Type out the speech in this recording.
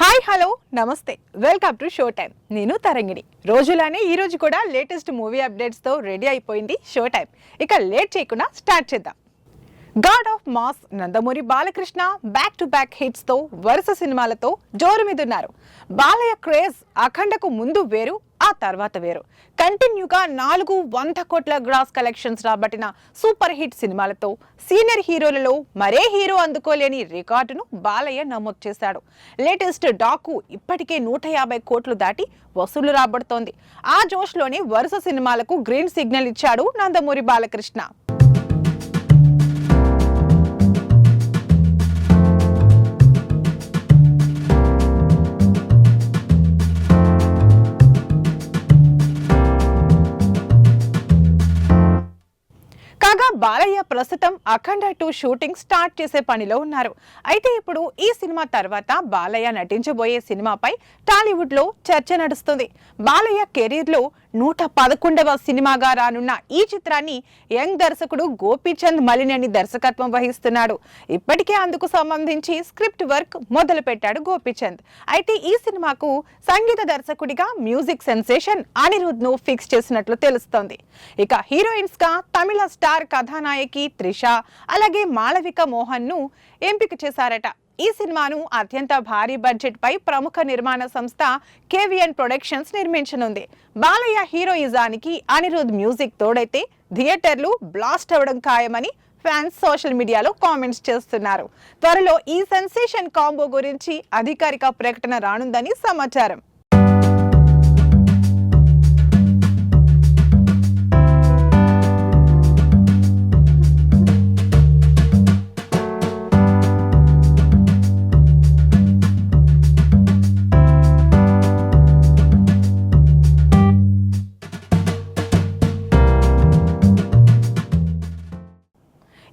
Hi hello నమస్తే. Welcome to show time నేను తరంగిణి. రోజులానే ఈరోజు కూడా లేటెస్ట్ మూవీ అప్డేట్స్తో రెడీ అయిపోయింది షో టైం ఇక లేట్ చేయకుండా స్టార్ట్ చేద్దాం. God of mass Nandamuri Balakrishna back to back హిట్స్తో వరుస సినిమాలతో జోరు మీదున్నారు బాలయ్య క్రేజ్ అఖండకు ముందు వేరు ఆ తర్వాత వేరు. కంటిన్యూగా నాలుగు వంద కోట్ల గ్రాస్ కలెక్షన్స్ రాబట్టిన సూపర్ హిట్ సినిమాలతో సీనియర్ హీరోలలో మరే హీరో అందుకోలేని రికార్డును బాలయ్య నమోదు చేశాడు. లేటెస్ట్ డాకు ఇప్పటికే నూట యాభై కోట్లు దాటి వసూలు రాబడుతోంది. ఆ జోష్లోనే వరుస సినిమాలకు గ్రీన్ సిగ్నల్ ఇచ్చాడు నందమూరి బాలకృష్ణ. బాలయ్య ప్రస్తుతం అఖండ టూ షూటింగ్ స్టార్ట్ చేసే పనిలో ఉన్నారు. అయితే ఇప్పుడు ఈ సినిమా తర్వాత బాలయ్య నటించబోయే సినిమాపై టాలీవుడ్లో చర్చ నడుస్తుంది. బాలయ్య కెరీర్లో నూట పదకొండవ సినిమాగా రానున్న ఈ చిత్రాన్ని యంగ్ దర్శకుడు గోపీచంద్ మలినేని దర్శకత్వం వహిస్తున్నాడు. ఇప్పటికే అందుకు సంబంధించి స్క్రిప్ట్ వర్క్ మొదలు పెట్టాడు గోపీచంద్. అయితే ఈ సినిమాకు సంగీత దర్శకుడిగా మ్యూజిక్ సెన్సేషన్ అనిరుద్ను ఫిక్స్ చేసినట్లు తెలుస్తోంది. ఇక హీరోయిన్స్గా తమిళ స్టార్ కథ కథానాయకి త్రిష అలాగే మాళవిక మోహన్ను ఎంపిక చేశారట. ఈ సినిమాను అత్యంత భారీ బడ్జెట్ పై ప్రముఖ నిర్మాణ సంస్థ కేవిఎన్ ప్రొడక్షన్స్ నిర్మించనుంది. బాలయ్య హీరోయిజానికి అనిరుద్ మ్యూజిక్ తోడైతే థియేటర్లు బ్లాస్ట్ అవ్వడం ఖాయమని ఫ్యాన్స్ సోషల్ మీడియాలో కామెంట్స్ చేస్తున్నారు. త్వరలో ఈ సెన్సేషన్ కాంబో గురించి అధికారిక ప్రకటన రానుందని సమాచారం.